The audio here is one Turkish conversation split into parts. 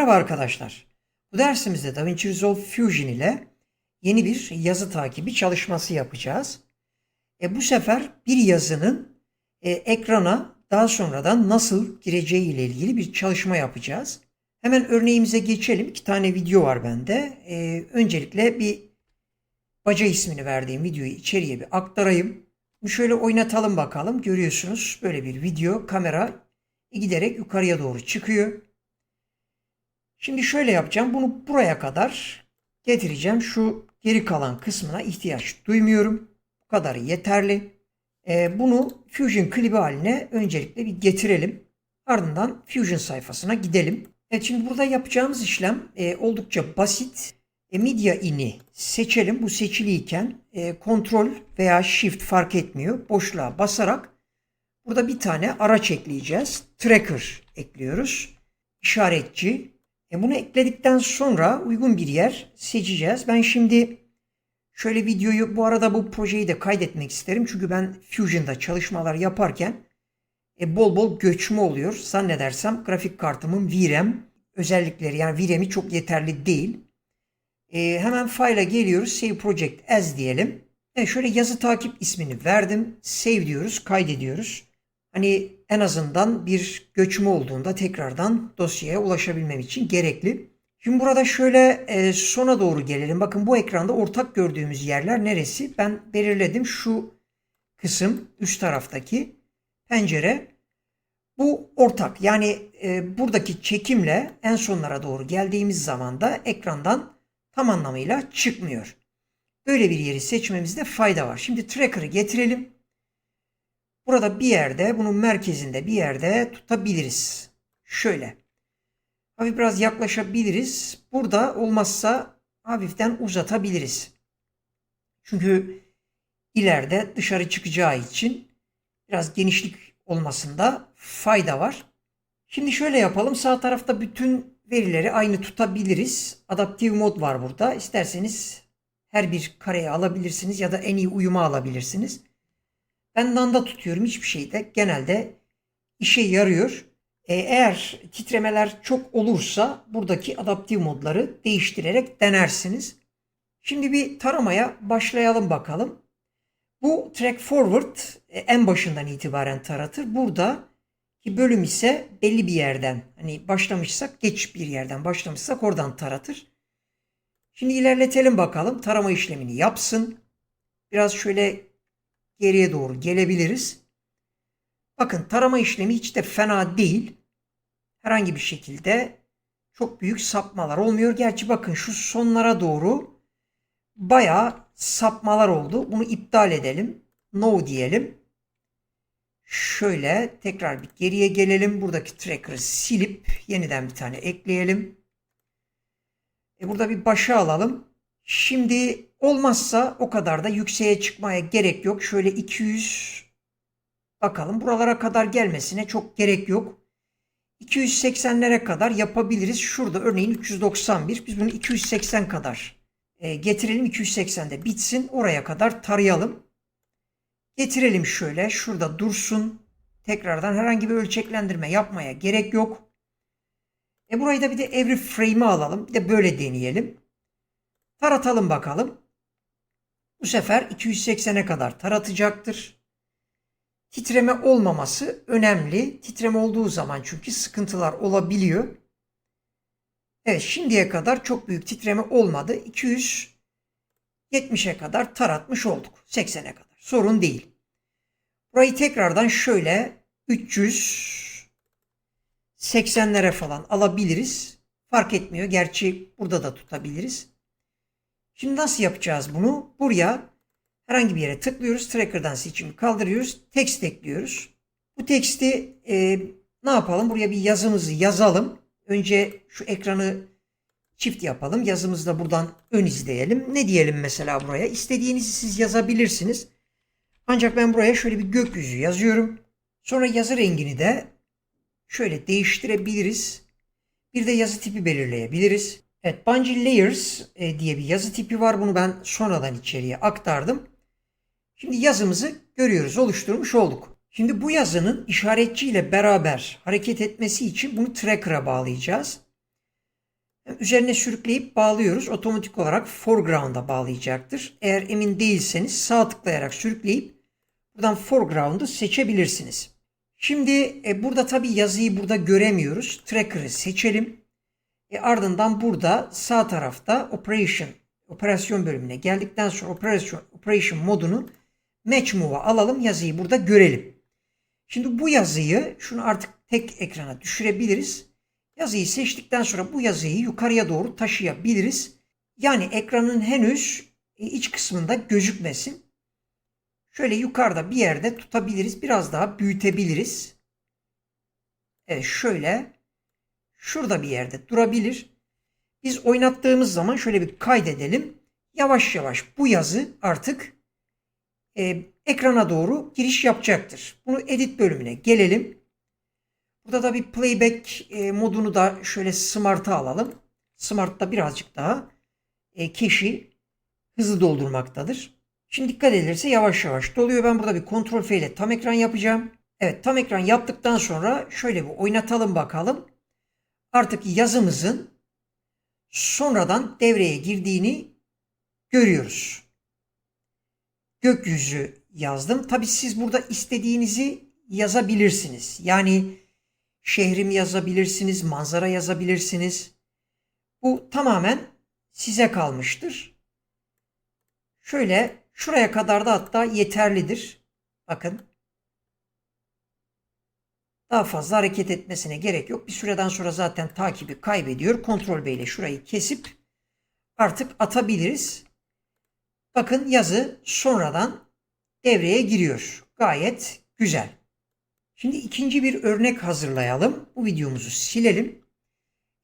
Merhaba arkadaşlar. Bu dersimizde DaVinci Resolve Fusion ile yeni bir yazı takibi çalışması yapacağız. E, bu sefer bir yazının e, ekrana daha sonradan nasıl gireceği ile ilgili bir çalışma yapacağız. Hemen örneğimize geçelim. İki tane video var bende. E, öncelikle bir baca ismini verdiğim videoyu içeriye bir aktarayım. Şöyle oynatalım bakalım. Görüyorsunuz böyle bir video. Kamera giderek yukarıya doğru çıkıyor. Şimdi şöyle yapacağım. Bunu buraya kadar getireceğim. Şu geri kalan kısmına ihtiyaç duymuyorum. Bu kadar yeterli. Ee, bunu Fusion klibi haline öncelikle bir getirelim. Ardından Fusion sayfasına gidelim. Evet şimdi burada yapacağımız işlem e, oldukça basit. E, media in'i seçelim. Bu seçiliyken e, kontrol veya shift fark etmiyor. Boşluğa basarak burada bir tane araç ekleyeceğiz. Tracker ekliyoruz. İşaretçi e bunu ekledikten sonra uygun bir yer seçeceğiz. Ben şimdi şöyle videoyu bu arada bu projeyi de kaydetmek isterim. Çünkü ben Fusion'da çalışmalar yaparken e, bol bol göçme oluyor. Zannedersem grafik kartımın VRAM özellikleri yani VRAM'i çok yeterli değil. E, hemen file'a geliyoruz. Save Project As diyelim. E, şöyle yazı takip ismini verdim. Save diyoruz. Kaydediyoruz. Hani en azından bir göçme olduğunda tekrardan dosyaya ulaşabilmem için gerekli. Şimdi burada şöyle e, sona doğru gelelim. Bakın bu ekranda ortak gördüğümüz yerler neresi? Ben belirledim. Şu kısım üst taraftaki pencere. Bu ortak. Yani e, buradaki çekimle en sonlara doğru geldiğimiz zaman da ekrandan tam anlamıyla çıkmıyor. Böyle bir yeri seçmemizde fayda var. Şimdi tracker'ı getirelim. Burada bir yerde, bunun merkezinde bir yerde tutabiliriz. Şöyle. Hafif biraz yaklaşabiliriz. Burada olmazsa hafiften uzatabiliriz. Çünkü ileride dışarı çıkacağı için biraz genişlik olmasında fayda var. Şimdi şöyle yapalım. Sağ tarafta bütün verileri aynı tutabiliriz. Adaptive mod var burada. İsterseniz her bir kareye alabilirsiniz ya da en iyi uyuma alabilirsiniz. Ben nanda tutuyorum hiçbir şeyde genelde işe yarıyor. E, eğer titremeler çok olursa buradaki adaptif modları değiştirerek denersiniz. Şimdi bir taramaya başlayalım bakalım. Bu track forward e, en başından itibaren taratır. Burada ki bölüm ise belli bir yerden hani başlamışsak geç bir yerden başlamışsak oradan taratır. Şimdi ilerletelim bakalım. Tarama işlemini yapsın. Biraz şöyle geriye doğru gelebiliriz. Bakın tarama işlemi hiç de fena değil. Herhangi bir şekilde çok büyük sapmalar olmuyor. Gerçi bakın şu sonlara doğru bayağı sapmalar oldu. Bunu iptal edelim. No diyelim. Şöyle tekrar bir geriye gelelim. Buradaki tracker'ı silip yeniden bir tane ekleyelim. E burada bir başa alalım. Şimdi olmazsa o kadar da yükseğe çıkmaya gerek yok. Şöyle 200 bakalım. Buralara kadar gelmesine çok gerek yok. 280'lere kadar yapabiliriz. Şurada örneğin 391. Biz bunu 280 kadar e, getirelim. 280'de bitsin. Oraya kadar tarayalım. Getirelim şöyle. Şurada dursun. Tekrardan herhangi bir ölçeklendirme yapmaya gerek yok. E burayı da bir de every frame'i alalım. Bir de böyle deneyelim. Taratalım bakalım. Bu sefer 280'e kadar taratacaktır. Titreme olmaması önemli. Titreme olduğu zaman çünkü sıkıntılar olabiliyor. Evet şimdiye kadar çok büyük titreme olmadı. 270'e kadar taratmış olduk. 80'e kadar. Sorun değil. Burayı tekrardan şöyle 380'lere falan alabiliriz. Fark etmiyor. Gerçi burada da tutabiliriz. Şimdi nasıl yapacağız bunu? Buraya herhangi bir yere tıklıyoruz. Tracker'dan seçimi kaldırıyoruz. Text ekliyoruz. Bu teksti e, ne yapalım? Buraya bir yazımızı yazalım. Önce şu ekranı çift yapalım. Yazımızı da buradan ön izleyelim. Ne diyelim mesela buraya? İstediğinizi siz yazabilirsiniz. Ancak ben buraya şöyle bir gökyüzü yazıyorum. Sonra yazı rengini de şöyle değiştirebiliriz. Bir de yazı tipi belirleyebiliriz. Evet, Bungee Layers e, diye bir yazı tipi var. Bunu ben sonradan içeriye aktardım. Şimdi yazımızı görüyoruz, oluşturmuş olduk. Şimdi bu yazının işaretçi ile beraber hareket etmesi için bunu tracker'a bağlayacağız. Üzerine sürükleyip bağlıyoruz. Otomatik olarak foreground'a bağlayacaktır. Eğer emin değilseniz sağ tıklayarak sürükleyip buradan foreground'u seçebilirsiniz. Şimdi e, burada tabi yazıyı burada göremiyoruz. Tracker'ı seçelim. E, ardından burada sağ tarafta operation operasyon bölümüne geldikten sonra operasyon operation modunu match move'a alalım. Yazıyı burada görelim. Şimdi bu yazıyı şunu artık tek ekrana düşürebiliriz. Yazıyı seçtikten sonra bu yazıyı yukarıya doğru taşıyabiliriz. Yani ekranın henüz e, iç kısmında gözükmesin. Şöyle yukarıda bir yerde tutabiliriz. Biraz daha büyütebiliriz. Evet şöyle şurada bir yerde durabilir. Biz oynattığımız zaman şöyle bir kaydedelim. Yavaş yavaş bu yazı artık e, ekrana doğru giriş yapacaktır. Bunu edit bölümüne gelelim. Burada da bir playback e, modunu da şöyle smart'a alalım. Smart'ta birazcık daha e, cache'i hızlı doldurmaktadır. Şimdi dikkat edilirse yavaş yavaş doluyor. Ben burada bir kontrol F ile tam ekran yapacağım. Evet tam ekran yaptıktan sonra şöyle bir oynatalım bakalım. Artık yazımızın sonradan devreye girdiğini görüyoruz. Gökyüzü yazdım. Tabi siz burada istediğinizi yazabilirsiniz. Yani şehrim yazabilirsiniz, manzara yazabilirsiniz. Bu tamamen size kalmıştır. Şöyle şuraya kadar da hatta yeterlidir. Bakın. Daha fazla hareket etmesine gerek yok. Bir süreden sonra zaten takibi kaybediyor. Kontrol B ile şurayı kesip artık atabiliriz. Bakın yazı sonradan devreye giriyor. Gayet güzel. Şimdi ikinci bir örnek hazırlayalım. Bu videomuzu silelim.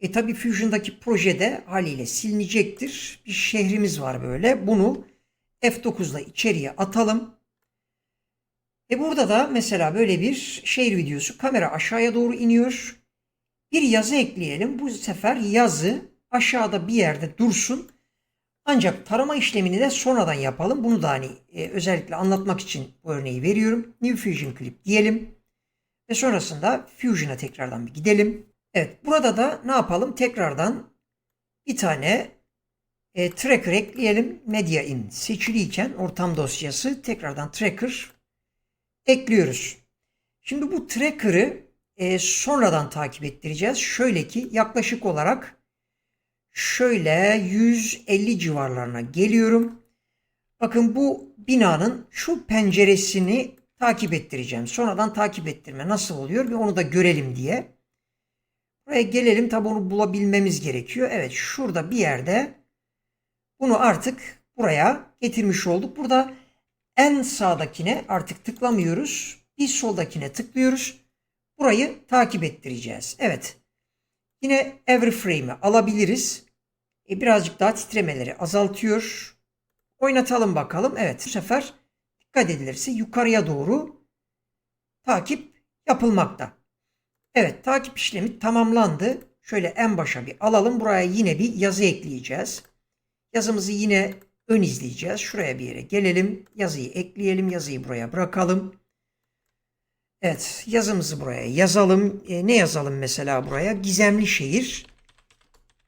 E tabi Fusion'daki projede haliyle silinecektir. Bir şehrimiz var böyle. Bunu F9 ile içeriye atalım. E burada da mesela böyle bir şehir videosu. Kamera aşağıya doğru iniyor. Bir yazı ekleyelim. Bu sefer yazı aşağıda bir yerde dursun. Ancak tarama işlemini de sonradan yapalım. Bunu da hani e, özellikle anlatmak için bu örneği veriyorum. New Fusion Clip diyelim. Ve sonrasında Fusion'a tekrardan bir gidelim. Evet burada da ne yapalım? Tekrardan bir tane e, tracker ekleyelim. Media in seçiliyken ortam dosyası tekrardan tracker ekliyoruz. Şimdi bu tracker'ı e, sonradan takip ettireceğiz. Şöyle ki yaklaşık olarak şöyle 150 civarlarına geliyorum. Bakın bu binanın şu penceresini takip ettireceğim. Sonradan takip ettirme nasıl oluyor bir onu da görelim diye. Buraya gelelim tabi onu bulabilmemiz gerekiyor. Evet şurada bir yerde bunu artık buraya getirmiş olduk. Burada en sağdakine artık tıklamıyoruz. Bir soldakine tıklıyoruz. Burayı takip ettireceğiz. Evet. Yine every frame'i alabiliriz. E, birazcık daha titremeleri azaltıyor. Oynatalım bakalım. Evet bu sefer dikkat edilirse yukarıya doğru takip yapılmakta. Evet takip işlemi tamamlandı. Şöyle en başa bir alalım. Buraya yine bir yazı ekleyeceğiz. Yazımızı yine ön izleyeceğiz. Şuraya bir yere gelelim. Yazıyı ekleyelim. Yazıyı buraya bırakalım. Evet yazımızı buraya yazalım. E, ne yazalım mesela buraya? Gizemli şehir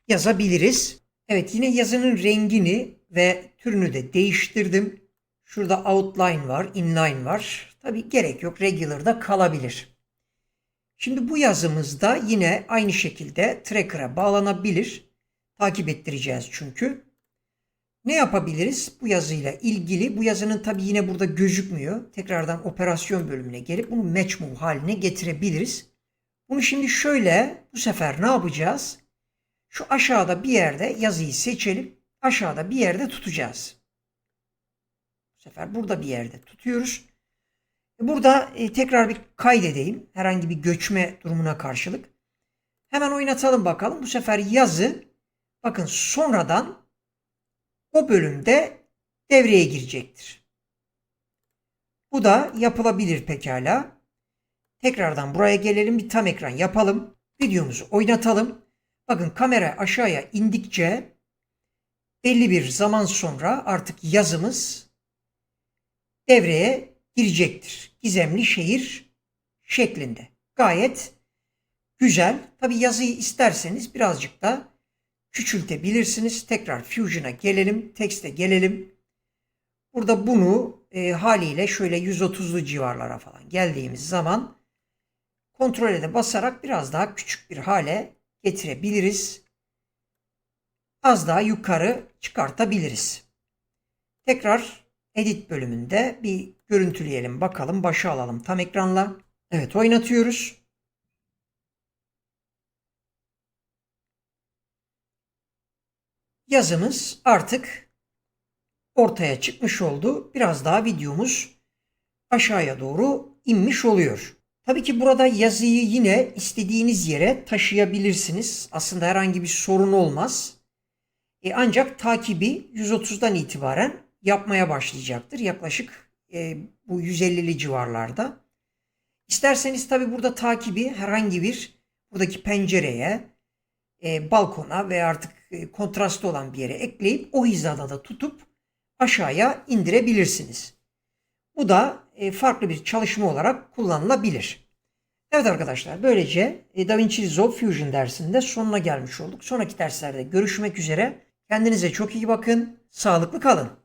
yazabiliriz. Evet yine yazının rengini ve türünü de değiştirdim. Şurada outline var, inline var. Tabi gerek yok. Regular'da kalabilir. Şimdi bu yazımızda yine aynı şekilde tracker'a bağlanabilir. Takip ettireceğiz çünkü. Ne yapabiliriz bu yazıyla ilgili? Bu yazının tabi yine burada gözükmüyor. Tekrardan operasyon bölümüne gelip bunu move haline getirebiliriz. Bunu şimdi şöyle bu sefer ne yapacağız? Şu aşağıda bir yerde yazıyı seçelim. Aşağıda bir yerde tutacağız. Bu sefer burada bir yerde tutuyoruz. E, burada e, tekrar bir kaydedeyim. Herhangi bir göçme durumuna karşılık. Hemen oynatalım bakalım. Bu sefer yazı bakın sonradan o bölümde devreye girecektir. Bu da yapılabilir pekala. Tekrardan buraya gelelim bir tam ekran yapalım. Videomuzu oynatalım. Bakın kamera aşağıya indikçe belli bir zaman sonra artık yazımız devreye girecektir. Gizemli şehir şeklinde. Gayet güzel. Tabi yazıyı isterseniz birazcık da küçültebilirsiniz. Tekrar Fusion'a gelelim, Text'e gelelim. Burada bunu e, haliyle şöyle 130'lu civarlara falan geldiğimiz zaman kontrole de basarak biraz daha küçük bir hale getirebiliriz. Az daha yukarı çıkartabiliriz. Tekrar edit bölümünde bir görüntüleyelim bakalım. Başa alalım tam ekranla. Evet oynatıyoruz. Yazımız artık ortaya çıkmış oldu. Biraz daha videomuz aşağıya doğru inmiş oluyor. Tabii ki burada yazıyı yine istediğiniz yere taşıyabilirsiniz. Aslında herhangi bir sorun olmaz. E ancak takibi 130'dan itibaren yapmaya başlayacaktır. Yaklaşık e, bu 150'li civarlarda. İsterseniz tabii burada takibi herhangi bir buradaki pencereye, e, balkona ve artık e, kontrastlı olan bir yere ekleyip o hizada da tutup aşağıya indirebilirsiniz. Bu da e, farklı bir çalışma olarak kullanılabilir. Evet arkadaşlar böylece e, DaVinci Resolve Fusion dersinde sonuna gelmiş olduk. Sonraki derslerde görüşmek üzere. Kendinize çok iyi bakın. Sağlıklı kalın.